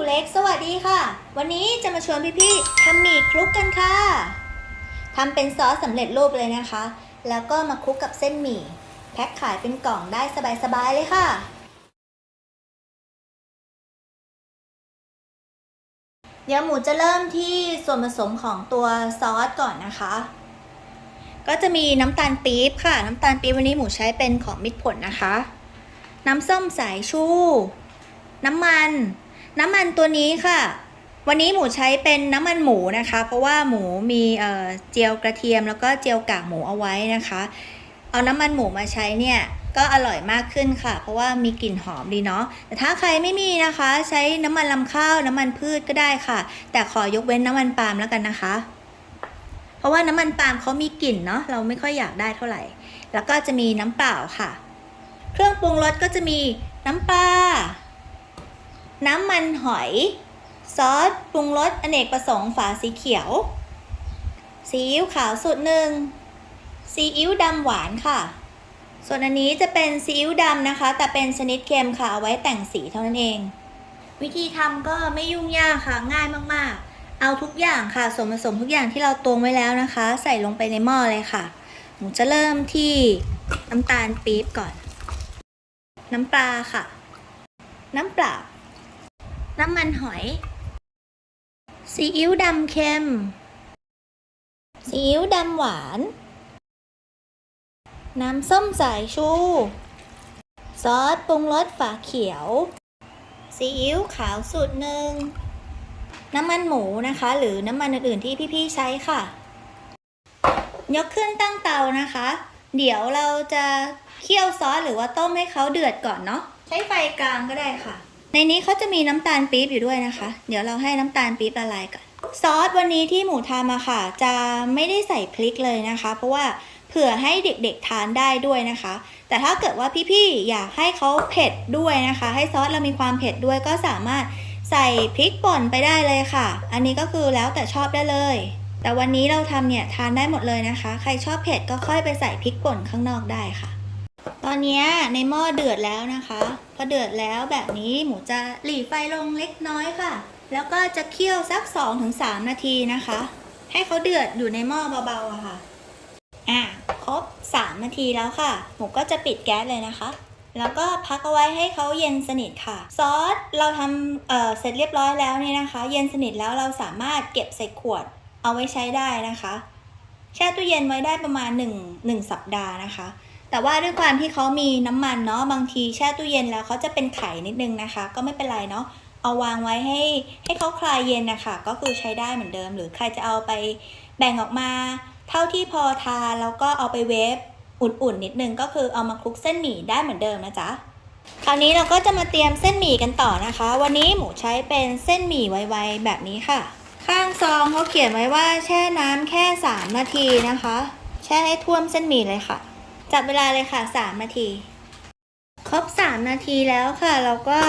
ูเล็กสวัสดีค่ะ วันนี้จะมาชวนพี่ๆทำหมี่คลุกกันค่ะทำเป็นซอสสำเร็จรูปเลยนะคะ แล้วก็มาคลุกกับเส้นหมี่แพ็คขายเป็นกล่องได้สบายๆเลยค่ะ เดี๋ยวหมูจะเริ่มที่ส่วนผสมของตัวซอสก่อนนะคะ ก็จะมีน้ำตาลปี๊บค่ะ น้ำตาลปี๊บวันนี้หมูใช้เป็นของมิตรผลนะคะ น้ำส้มสายชู น้ำมัน น้ำมันตัวนี้ค่ะ วันนี้หมูใช้เป็นน้ำมันหมูนะคะ เพราะว่าหมูมีเอ่อเจียวกระเทียมแล้วก็เจียวกากหมูเอาไว้นะคะ เอาน้ำมันหมูมาใช้เนี่ยก็อร่อยมากขึ้นค่ะ เพราะว่ามีกลิ่นหอมดีเนาะแต่ถ้าใครไม่มีนะคะ ใช้น้ำมันลำข้าวน้ำมันพืชก็ได้ค่ะ แต่ขอยกเว้นน้ำมันปาล์มแล้วกันนะคะ เพราะว่าน้ำมันปาล์มเขามีกลิ่นเนาะเราไม่ค่อยอยากได้เท่าไหร่ แล้วก็จะมีน้ำเปล่าค่ะ เครื่องปรุงรสก็จะมีน้ำปลา น้ำมันหอย ซอสปรุงรสอเนกประสงค์ฝาสีเขียว ซีอิ๊วขาวสูตรหนึ่งซีอิ๊วดำหวานค่ะ ส่วนอันนี้จะเป็นซีอิ๊วดำนะคะ แต่เป็นชนิดเค็มค่ะเอาไว้แต่งสีเท่านั้นเอง วิธีทำก็ไม่ยุ่งยากค่ะง่ายมากๆ เอาทุกอย่างค่ะส่วนผสมทุกอย่างที่เราตวงไว้แล้วนะคะ ใส่ลงไปในหม้อเลยค่ะหนูจะเริ่มที่น้ำตาลปี๊บก่อน น้ำปลาค่ะ น้ำเปล่า น้ำมันหอย ซีอิ๊วดำเค็ม ซีอิ๊วดำหวาน น้ำส้มสายชู ซอสปรุงรสฝาเขียว ซีอิ๊วขาวสูตรหนึ่ง น้ำมันหมูนะคะ หรือน้ำมันอื่นๆที่พี่ๆใช้ค่ะ ยกขึ้นตั้งเตานะคะ เดี๋ยวเราจะเคี่ยวซอสหรือว่าต้มให้เขาเดือดก่อนเนาะ ใช้ไฟกลางก็ได้ค่ะ ในนี้เขาจะมีน้ำตาลปี๊บอยู่ด้วยนะคะ เดี๋ยวเราให้น้ำตาลปี๊บละลายก่อน ซอสวันนี้ที่หมูทำอะค่ะ จะไม่ได้ใส่พริกเลยนะคะ เพราะว่าเผื่อให้เด็กๆทานได้ด้วยนะคะ แต่ถ้าเกิดว่าพี่ๆอยากให้เขาเผ็ดด้วยนะคะ ให้ซอสเรามีความเผ็ดด้วยก็สามารถใส่พริกป่นไปได้เลยค่ะ อันนี้ก็คือแล้วแต่ชอบได้เลย แต่วันนี้เราทำเนี่ยทานได้หมดเลยนะคะ ใครชอบเผ็ดก็ค่อยไปใส่พริกป่นข้างนอกได้ค่ะ อนนี้ในหม้อเดือดแล้วนะคะ พอเดือดแล้วแบบนี้หมูจะหลีไฟลงเล็กน้อยค่ะ แล้วก็จะเคี่ยวสัก 2-3 นาทีนะคะ ให้เขาเดือดอยู่ในหม้อเบาๆอะค่ะ อะครบ 3 นาทีแล้วค่ะ หมูก็จะปิดแก๊สเลยนะคะ แล้วก็พักเอาไว้ให้เขาเย็นสนิทค่ะ ซอสเราทำเเสร็จเรียบร้อยแล้วเนี่ยนะคะ เย็นสนิทแล้วเราสามารถเก็บใส่ขวดเอาไว้ใช้ได้นะคะ แช่ตู้เย็นไว้ได้ประมาณ 1 1 สัปดาห์นะคะ แต่ว่าด้วยความที่เขามีน้ำมันเนาะบางทีแช่ตู้เย็นแล้วเขาจะเป็นไข่นิดนึงนะคะ ก็ไม่เป็นไรเนาะเอาวางไว้ให้ให้เขาคลายเย็นนะคะก็คือใช้ได้เหมือนเดิม หรือใครจะเอาไปแบ่งออกมา เท่าที่พอทานแล้วก็เอาไปเวฟอุ่นๆนิดนึงก็คือเอามาคลุกเส้นหมี่ได้เหมือนเดิมนะจ๊ะคราวนี้เราก็จะมาเตรียมเส้นหมี่กันต่อนะคะ วันนี้หมูใช้เป็นเส้นหมี่ไวๆแบบนี้ค่ะ ข้างซองเขาเขียนไว้ว่าแช่น้ำแค่ 3 นาทีนะคะ แช่ให้ท่วมเส้นหมี่เลยค่ะ จับเวลาเลยค่ะ3นาที ครบ3นาทีแล้วค่ะ เราก็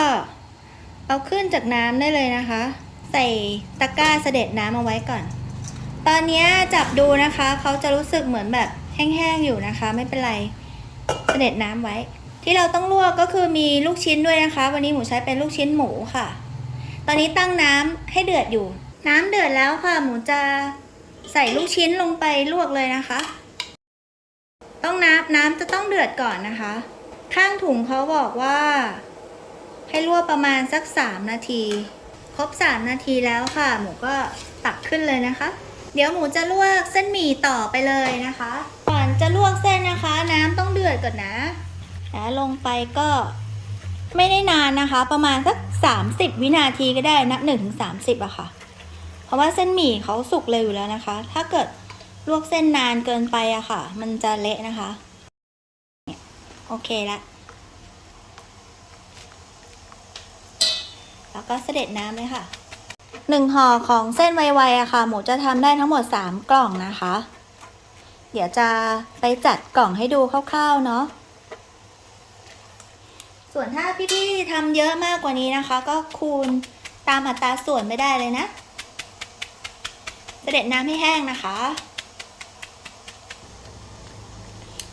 เอาขึ้นจากน้ำได้เลยนะคะ ใส่ตะกร้าเสด็จน้ำเอาไว้ก่อน ตอนนี้จับดูนะคะเขาจะรู้สึกเหมือนแบบแห้งๆอยู่นะคะ ไม่เป็นไรเสด็จน้ำไว้ ที่เราต้องลวกก็คือมีลูกชิ้นด้วยนะคะ วันนี้หมูใช้เป็นลูกชิ้นหมูค่ะ ตอนนี้ตั้งน้ำให้เดือดอยู่ น้ำเดือดแล้วค่ะ หมูจะใส่ลูกชิ้นลงไปลวกเลยนะคะ ต้องน้ำน้ำจะต้องเดือดก่อนนะคะ ข้างถุงเขาบอกว่า ให้ลวกประมาณสัก 3 นาที ครบ 3 นาทีแล้วค่ะ หมูก็ตักขึ้นเลยนะคะ เดี๋ยวหมูจะลวกเส้นหมี่ต่อไปเลยนะคะ ก่อนจะลวกเส้นนะคะ น้ำต้องเดือดก่อนนะแล้วลงไปก็ไม่ได้นานนะคะ ประมาณสัก 30 วินาทีก็ได้นับ1ถึง30อะค่ะ เพราะว่าเส้นหมี่เขาสุกเร็วอยู่แล้วนะคะ ถ้าเกิด ลวกเส้นนานเกินไปอะค่ะ มันจะเละนะคะ โอเคละ แล้วก็เสด็จน้ำเลยค่ะหนึ่งห่อของเส้นไวๆอะค่ะ หมูจะทำได้ทั้งหมด3กล่องนะคะ เดี๋ยวจะไปจัดกล่องให้ดูคร่าวๆเนาะส่วนถ้าพี่ๆทำเยอะมากกว่านี้นะคะ ก็คูณตามอัตราส่วนไม่ได้เลยนะเสด็จน้ำให้แห้งนะคะ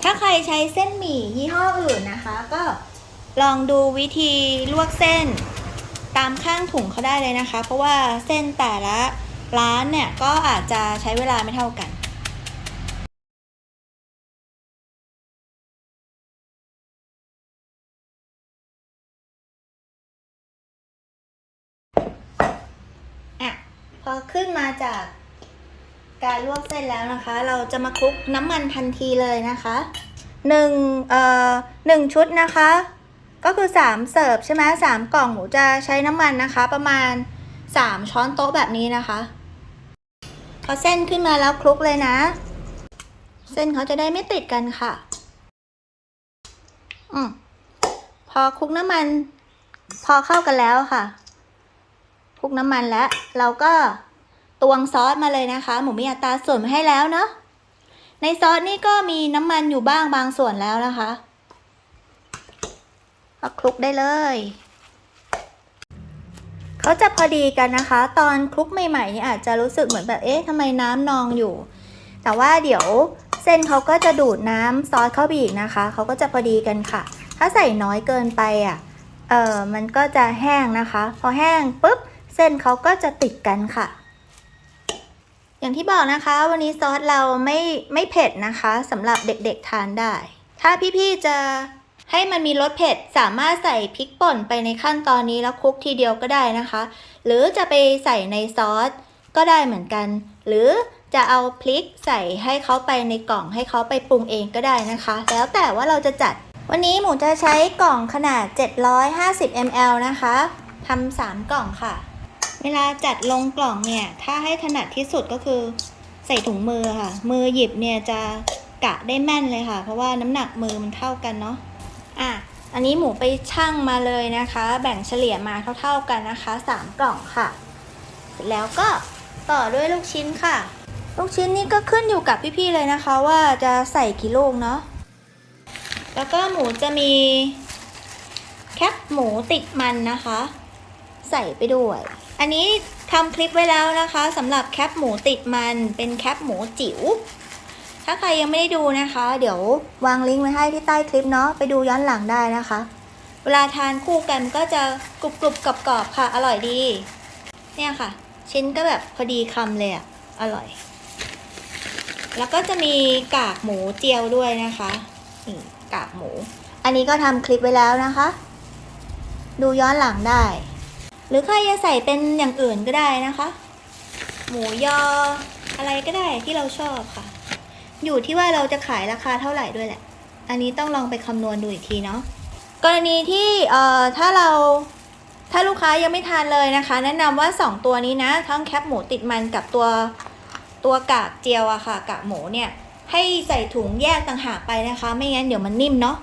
ถ้าใครใช้เส้นหมี่ยี่ห้ออื่นนะคะ ก็ลองดูวิธีลวกเส้นตามข้างถุงเขาได้เลยนะคะ เพราะว่าเส้นแต่ละร้านเนี่ยก็อาจจะใช้เวลาไม่เท่ากันอะพอขึ้นมาจาก การลวกเส้นแล้วนะคะ เราจะมาคลุกน้ำมันทันทีเลยนะคะหนึ่งเอ่อหนึ่งชุดนะคะ ก็คือสามเสิร์ฟใช่ไหมสามกล่องหมูจะใช้น้ำมันนะคะ ประมาณสามช้อนโต๊ะแบบนี้นะคะพอเส้นขึ้นมาแล้วคลุกเลยนะ เส้นเขาจะได้ไม่ติดกันค่ะอืมพอคลุกน้ำมัน พอเข้ากันแล้วค่ะคลุกน้ำมันแล้วเราก็ ตวงซอสมาเลยนะคะ หมูมีอัตราส่วนมาให้แล้วเนาะในซอสนี่ก็มีน้ำมันอยู่บ้างบางส่วนแล้วนะคะก็คลุกได้เลยเขาจะพอดีกันนะคะ ตอนคลุกใหม่ๆนี่อาจจะรู้สึกเหมือนแบบเอ๊ะทำไมน้ำนองอยู่ แต่ว่าเดี๋ยวเส้นเขาก็จะดูดน้ำซอสเข้าไปอีกนะคะเขาก็จะพอดีกันค่ะ ถ้าใส่น้อยเกินไปอะเออมันก็จะแห้งนะคะ พอแห้งปุ๊บเส้นเขาก็จะติดกันค่ะ อย่างที่บอกนะคะ วันนี้ซอสเราไม่ไม่เผ็ดนะคะสำหรับเด็กๆทานได้ ถ้าพี่ๆจะให้มันมีรสเผ็ดสามารถใส่พริกป่นไปในขั้นตอนนี้แล้วคลุกทีเดียวก็ได้นะคะ หรือจะไปใส่ในซอสก็ได้เหมือนกัน หรือจะเอาพริกใส่ให้เขาไปในกล่องให้เขาไปปรุงเองก็ได้นะคะ แล้วแต่ว่าเราจะจัด วันนี้หมูจะใช้กล่องขนาด 750 ml นะคะทำสามกล่องค่ะ เวลาจัดลงกล่องเนี่ย ถ้าให้ถนัดที่สุดก็คือใส่ถุงมือค่ะ มือหยิบเนี่ยจะกะได้แม่นเลยค่ะ เพราะว่าน้ำหนักมือมันเท่ากันเนาะอะอันนี้หมูไปชั่งมาเลยนะคะ แบ่งเฉลี่ยมาเท่าๆกันนะคะสามกล่องค่ะ เสร็จแล้วก็ต่อด้วยลูกชิ้นค่ะ ลูกชิ้นนี่ก็ขึ้นอยู่กับพี่ๆเลยนะคะ ว่าจะใส่กี่ลูกเนาะแล้วก็หมูจะมีแคปหมูติดมันนะคะ ใส่ไปด้วย อันนี้ทำคลิปไว้แล้วนะคะสำหรับแคปหมูติดมันเป็นแคปหมูจิ๋ว ถ้าใครยังไม่ได้ดูนะคะ เดี๋ยววางลิงก์ไว้ให้ที่ใต้คลิปเนาะไปดูย้อนหลังได้นะคะ เวลาทานคู่กันก็จะกรุบกรุบกรอบกรอบค่ะ อร่อยดี เนี่ยค่ะ ชิ้นก็แบบพอดีคำเลยอะอร่อย แล้วก็จะมีกากหมูเจียวด้วยนะคะนี่กากหมู อันนี้ก็ทำคลิปไว้แล้วนะคะ ดูย้อนหลังได้ หรือใครจะใส่เป็นอย่างอื่นก็ได้นะคะ หมูยออะไรก็ได้ที่เราชอบค่ะ อยู่ที่ว่าเราจะขายราคาเท่าไหร่ด้วยแหละ อันนี้ต้องลองไปคำนวณดูอีกทีเนาะกรณีที่เอ่อถ้าเราถ้าลูกค้ายังไม่ทานเลยนะคะ แนะนำว่า 2 ตัวนี้นะทั้งแคปหมูติดมันกับตัวตัวกากเจียวอะค่ะกากหมูเนี่ยให้ใส่ถุงแยกต่างหากไปนะคะ ไม่งั้นเดี๋ยวมันนิ่มเนาะ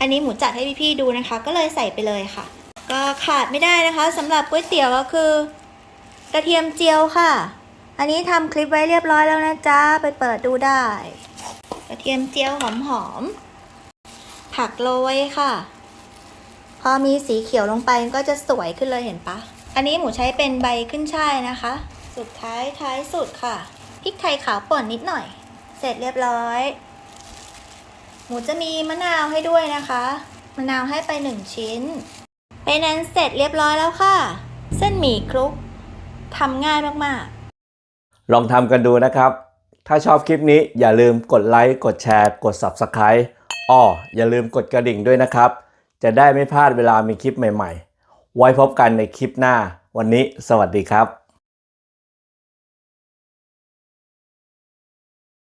อันนี้หมูจัดให้พี่ๆดูนะคะ ก็เลยใส่ไปเลยค่ะ ก็ขาดไม่ได้นะคะสำหรับก๋วยเตี๋ยวก็คือ กระเทียมเจียวค่ะ อันนี้ทำคลิปไว้เรียบร้อยแล้วนะจ๊ะ ไปเปิดดูได้ กระเทียมเจียวหอมๆ ผักโรยค่ะ พอมีสีเขียวลงไปก็จะสวยขึ้นเลยเห็นปะ อันนี้หมูใช้เป็นใบขึ้นช่ายนะคะ สุดท้ายท้ายสุดค่ะ พริกไทยขาวป่นนิดหน่อย เสร็จเรียบร้อย หมูจะมีมะนาวให้ด้วยนะคะ มะนาวให้ไปหนึ่งชิ้น นนั้นเสร็จเรียบร้อยแล้วค่ะ เส้นหมี่คลุกทำง่ายมากๆ ลองทำกันดูนะครับ ถ้าชอบคลิปนี้อย่าลืมกดไลค์กดแชร์ กด Subscribe อ้ออย่าลืมกดกระดิ่งด้วยนะครับ จะได้ไม่พลาดเวลามีคลิปใหม่ๆ ไว้พบกันในคลิปหน้า วันนี้สวัสดีครับ